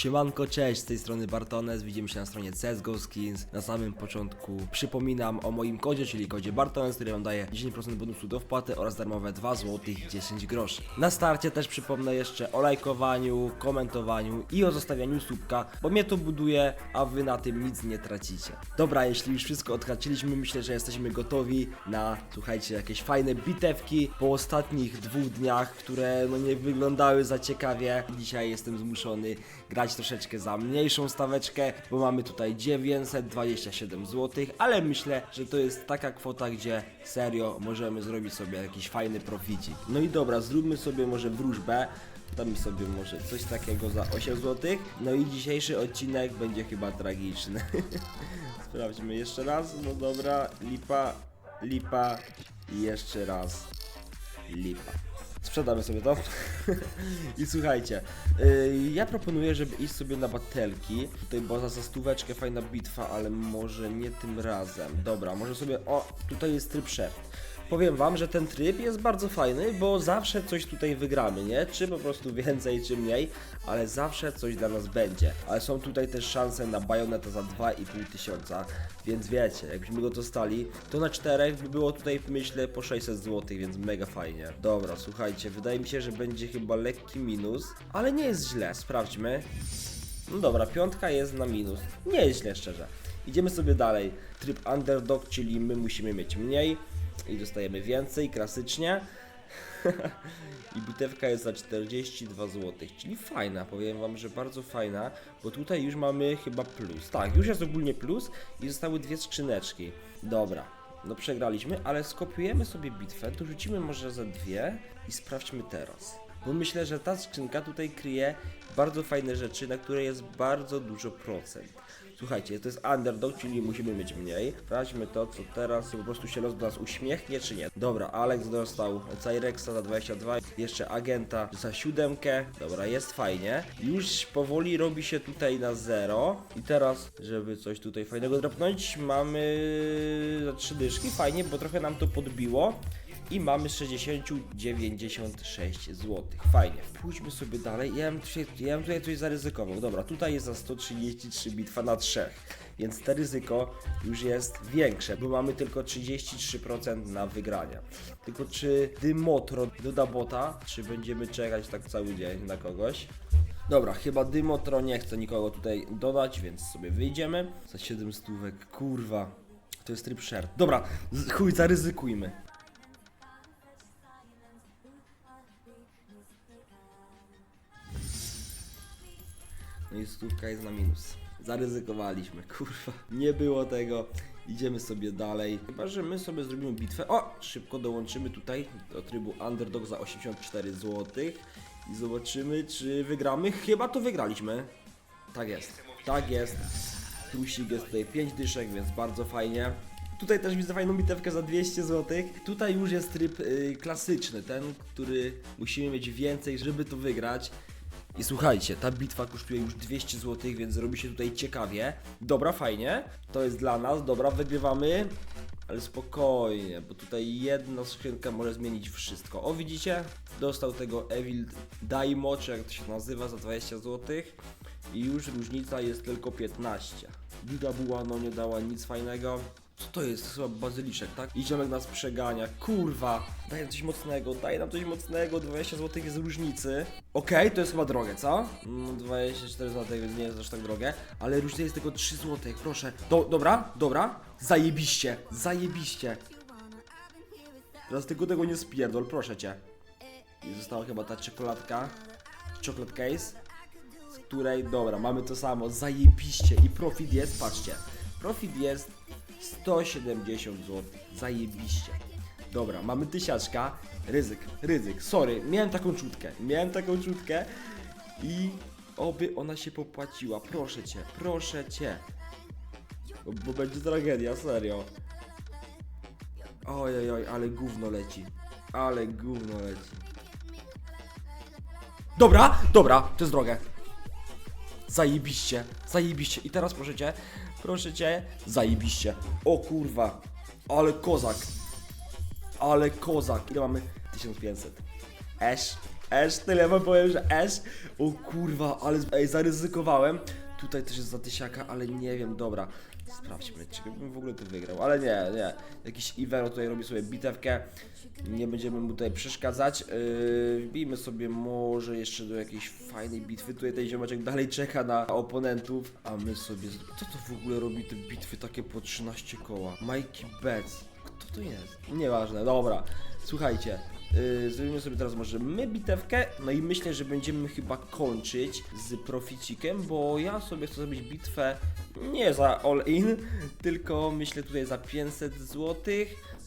Siemanko, cześć, z tej strony Bartones, widzimy się na stronie CSGO Skins. Na samym początku przypominam o moim kodzie, czyli kodzie Bartones, który wam daje 10% bonusu do wpłaty oraz darmowe 2 zł 10 groszy. Na starcie też przypomnę jeszcze o lajkowaniu, komentowaniu i o zostawianiu słupka, bo mnie to buduje, a wy na tym nic nie tracicie. Dobra, jeśli już wszystko odhaczyliśmy, myślę, że jesteśmy gotowi na, słuchajcie, jakieś fajne bitewki po ostatnich dwóch dniach, które no nie wyglądały za ciekawie. Dzisiaj jestem zmuszony grać troszeczkę za mniejszą staweczkę, bo mamy tutaj 927 zł, ale myślę, że to jest taka kwota, gdzie serio możemy zrobić sobie jakiś fajny proficik. No i dobra, zróbmy sobie może wróżbę. Damy sobie może coś takiego za 8 zł. No i dzisiejszy odcinek będzie chyba tragiczny. Sprawdźmy jeszcze raz. No dobra, lipa, lipa i jeszcze raz lipa. Sprzedamy sobie to. I słuchajcie, yy, ja proponuję, żeby iść sobie na batelki. Tutaj za, za stóweczkę fajna bitwa, ale może nie tym razem. Dobra, może sobie. O, tutaj jest tryb szef. Powiem wam, że ten tryb jest bardzo fajny, bo zawsze coś tutaj wygramy, nie? Czy po prostu więcej, czy mniej, ale zawsze coś dla nas będzie. Ale są tutaj też szanse na bajoneta za 2,5 tysiąca, więc wiecie, jakbyśmy go dostali, to na czterech by było tutaj, myślę, po 600 zł, więc mega fajnie. Dobra, słuchajcie, wydaje mi się, że będzie chyba lekki minus, ale nie jest źle, sprawdźmy. No dobra, piątka jest na minus. Nie jest źle, szczerze. Idziemy sobie dalej. Tryb underdog, czyli my musimy mieć mniej i dostajemy więcej, klasycznie. I bitewka jest za 42 zł, czyli fajna, powiem wam, że bardzo fajna, bo tutaj już mamy chyba plus. Tak, już jest ogólnie plus i zostały dwie skrzyneczki. Dobra, no przegraliśmy, ale skopiujemy sobie bitwę, dorzucimy może za dwie i sprawdźmy teraz. Bo myślę, że ta skrzynka tutaj kryje bardzo fajne rzeczy, na które jest bardzo dużo procent. Słuchajcie, to jest underdog, czyli musimy mieć mniej. Sprawdźmy to, co teraz, po prostu się los do nas uśmiechnie, czy nie. Dobra, Alex dostał Cyrexa za 22, jeszcze agenta za siódemkę. Dobra, jest fajnie. Już powoli robi się tutaj na zero. I teraz, żeby coś tutaj fajnego dropnąć, mamy za trzy dyszki. Fajnie, bo trochę nam to podbiło. I mamy 60,96 zł. Fajnie. Pójdźmy sobie dalej. Ja bym, tutaj, ja bym tutaj coś zaryzykował. Dobra, tutaj jest za 133 bitwa na 3. Więc te ryzyko już jest większe, bo mamy tylko 33% na wygrania. Tylko czy Dymotro doda bota, czy będziemy czekać tak cały dzień na kogoś? Dobra, chyba Dymotro nie chce nikogo tutaj dodać, więc sobie wyjdziemy. Za 7 stówek, kurwa. To jest tryb share. Dobra, chuj, zaryzykujmy. I stówka jest na minus. Zaryzykowaliśmy, kurwa. Nie było tego. Idziemy sobie dalej. Chyba, że my sobie zrobimy bitwę. O! Szybko dołączymy tutaj do trybu Underdog za 84 zł. I zobaczymy, czy wygramy. Chyba to wygraliśmy. Tak jest. Tak jest. Plusik jest tutaj 5 dyszek, więc bardzo fajnie. Tutaj też widzę fajną bitewkę za 200 zł. Tutaj już jest tryb y, klasyczny, ten, który musimy mieć więcej, żeby to wygrać. I słuchajcie, ta bitwa kosztuje już 200 zł, więc robi się tutaj ciekawie. Dobra, fajnie. To jest dla nas, dobra, wygrywamy. Ale spokojnie, bo tutaj jedna skrzynka może zmienić wszystko. O, widzicie? Dostał tego Evil Daimo, czy jak to się nazywa, za 20 zł. I już różnica jest tylko 15. Giga Buła no nie dała nic fajnego. Co to jest? Chyba bazyliszek, tak? I ziomek nas przegania. Kurwa! Daj nam coś mocnego, daj nam coś mocnego. 20 zł jest różnicy. Okej, to jest chyba drogie, co? No 24 zł, więc nie jest aż tak drogie. Ale różnica jest tylko 3 zł, proszę. Do, dobra, dobra. Zajebiście, zajebiście. Teraz tylko tego nie spierdol, proszę cię. I została chyba ta czekoladka. Chocolate case. Z której, dobra, mamy to samo, zajebiście. I profit jest, patrzcie. Profit jest 170 zł. Zajebiście. Dobra, mamy tysiaczka. Ryzyk, ryzyk. Sorry, miałem taką czutkę. Miałem taką czutkę i oby ona się popłaciła. Proszę cię, proszę cię. Bo, bo będzie tragedia, serio. Oj, oj, ale gówno leci. Ale gówno leci. Dobra, dobra, to jest drogę. Zajebiście, zajebiście. I teraz proszę cię, proszę cię, zajebiście. O kurwa, ale kozak. Ale kozak. Ile mamy? 1500. Esz, Ash, tyle wam powiem, że Ash. O kurwa, ale ej, zaryzykowałem. Tutaj też jest za tysiaka, ale nie wiem, dobra. Sprawdźmy, czy bym w ogóle to wygrał, ale nie, nie. Jakiś Ivero tutaj robi sobie bitewkę. Nie będziemy mu tutaj przeszkadzać. Yy, wbijmy sobie może jeszcze do jakiejś fajnej bitwy. Tutaj ten ziomeczek dalej czeka na oponentów, a my sobie... Kto to w ogóle robi te bitwy takie po 13 koła? Mikey Betts. Kto to jest? Nieważne, dobra. Słuchajcie, yy, zrobimy sobie teraz może my bitewkę, no i myślę, że będziemy chyba kończyć z proficikiem, bo ja sobie chcę zrobić bitwę nie za all in, tylko myślę tutaj za 500 zł.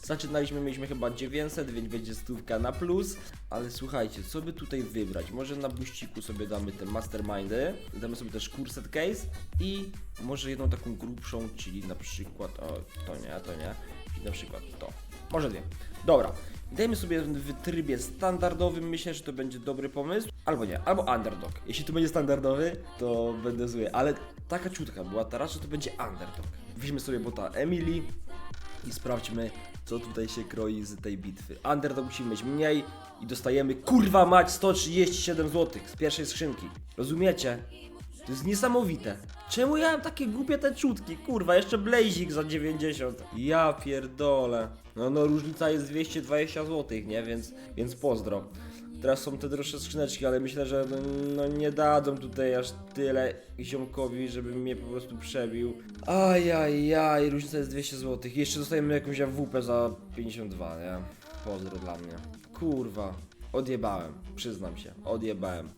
Zaczynaliśmy, mieliśmy chyba 900, więc będzie stówka na plus, ale słuchajcie, co by tutaj wybrać? Może na buściku sobie damy te mastermindy, damy sobie też kurset case i może jedną taką grubszą, czyli na przykład, o to nie, to nie, i na przykład to. Może dwie. Dobra. Dajmy sobie w trybie standardowym, myślę, że to będzie dobry pomysł. Albo nie, albo underdog. Jeśli to będzie standardowy, to będę zły, ale taka ciutka była teraz, że to będzie underdog. Weźmy sobie bota Emily i sprawdźmy, co tutaj się kroi z tej bitwy. Underdog musimy mieć mniej i dostajemy, kurwa mać, 137 zł z pierwszej skrzynki. Rozumiecie? To jest niesamowite. Czemu ja mam takie głupie te czutki? Kurwa, jeszcze blazik za 90. Ja pierdolę. No, no różnica jest 220 zł, nie? Więc, więc pozdro. Teraz są te droższe skrzyneczki, ale myślę, że no, no nie dadzą tutaj aż tyle ziomkowi, żeby mnie po prostu przebił. Ajajaj, różnica jest 200 zł. Jeszcze dostajemy jakąś AWP za 52, nie? Pozdro dla mnie. Kurwa, odjebałem, przyznam się, odjebałem.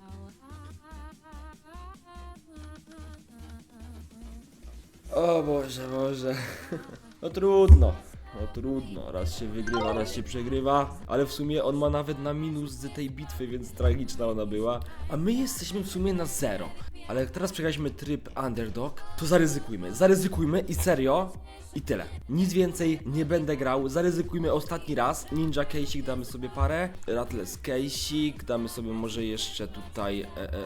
O Boże, Boże. No trudno. No trudno. Raz się wygrywa, raz się przegrywa. Ale w sumie on ma nawet na minus z tej bitwy, więc tragiczna ona była. A my jesteśmy w sumie na zero. Ale jak teraz przegraliśmy tryb underdog, to zaryzykujmy. Zaryzykujmy i serio. I tyle. Nic więcej nie będę grał. Zaryzykujmy ostatni raz. Ninja Case'ik damy sobie parę. Rattles Case'ik. Damy sobie może jeszcze tutaj e, e, e,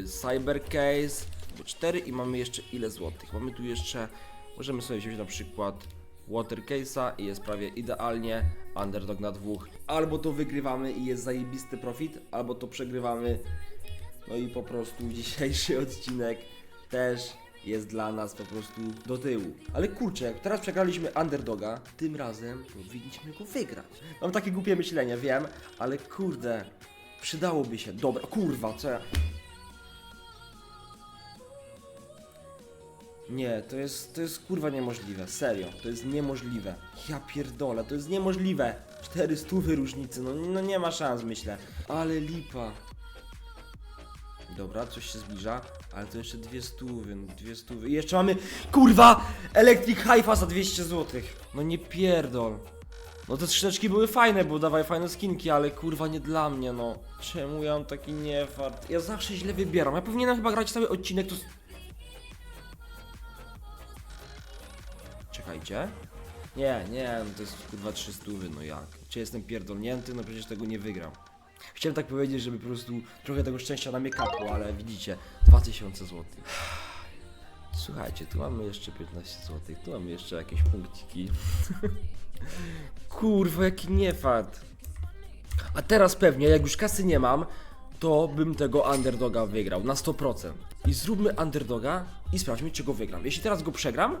e, Cyber Case. Bo 4 i mamy jeszcze ile złotych? Mamy tu jeszcze, możemy sobie wziąć na przykład Water Case'a i jest prawie idealnie, underdog na dwóch. Albo to wygrywamy i jest zajebisty profit, albo to przegrywamy. No i po prostu dzisiejszy odcinek też jest dla nas po prostu do tyłu. Ale kurczę, teraz przegraliśmy underdoga, tym razem powinniśmy go wygrać. Mam takie głupie myślenie, wiem, ale kurde, przydałoby się. Dobra, kurwa, co ja... Nie, to jest, to jest kurwa niemożliwe, serio, to jest niemożliwe. Ja pierdolę, to jest niemożliwe. Cztery stówy różnicy, no, no nie ma szans, myślę. Ale lipa. Dobra, coś się zbliża, ale to jeszcze dwie stówy, no dwie stówy. I jeszcze mamy, kurwa, Electric Hi-Fi za 200 zł. No nie pierdol. No te skrzyneczki były fajne, bo dawaj fajne skinki, ale kurwa nie dla mnie, no. Czemu ja mam taki niefart? Ja zawsze źle wybieram, ja powinienem chyba grać cały odcinek, to... Czekajcie. Nie, nie, no to jest kurwa 300, no jak? Czy jestem pierdolnięty? No przecież tego nie wygram. Chciałem tak powiedzieć, żeby po prostu trochę tego szczęścia na mnie kapło, ale widzicie, 2000 zł. Słuchajcie, tu mamy jeszcze 15 zł, tu mamy jeszcze jakieś punkciki. Kurwa, jaki niefart. A teraz pewnie, jak już kasy nie mam, to bym tego underdoga wygrał na 100%. I zróbmy underdoga i sprawdźmy, czy go wygram. Jeśli teraz go przegram,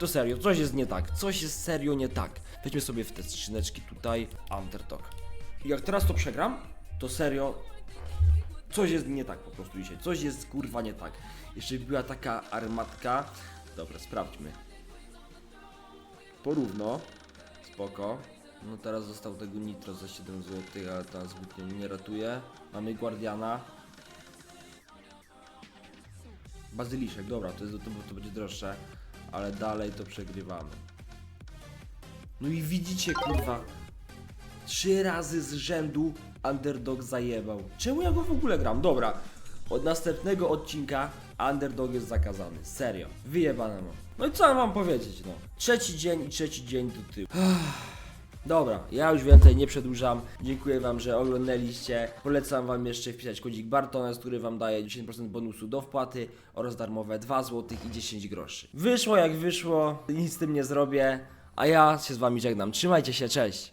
to serio, coś jest nie tak. Coś jest serio nie tak. Weźmy sobie w te skrzyneczki tutaj underdog. Jak teraz to przegram, to serio coś jest nie tak po prostu dzisiaj. Coś jest kurwa nie tak. Jeszcze była taka armatka. Dobra, sprawdźmy. Porówno. Spoko. No teraz został tego nitro za 7 zł, ale nas zbytnio nie ratuje. Mamy guardiana. Bazyliszek, dobra, to, jest, to, to będzie droższe, ale dalej to przegrywamy. No i widzicie, kurwa, trzy razy z rzędu Underdog zajebał. Czemu ja go w ogóle gram? Dobra, od następnego odcinka Underdog jest zakazany. Serio, wyjebane mam. No i co mam powiedzieć, no. Trzeci dzień i trzeci dzień do tyłu. Dobra, ja już więcej nie przedłużam. Dziękuję Wam, że oglądaliście. Polecam Wam jeszcze wpisać kodzik Bartones, który Wam daje 10% bonusu do wpłaty oraz darmowe 2 zł i 10 groszy. Wyszło jak wyszło, nic z tym nie zrobię, a ja się z Wami żegnam. Trzymajcie się, cześć!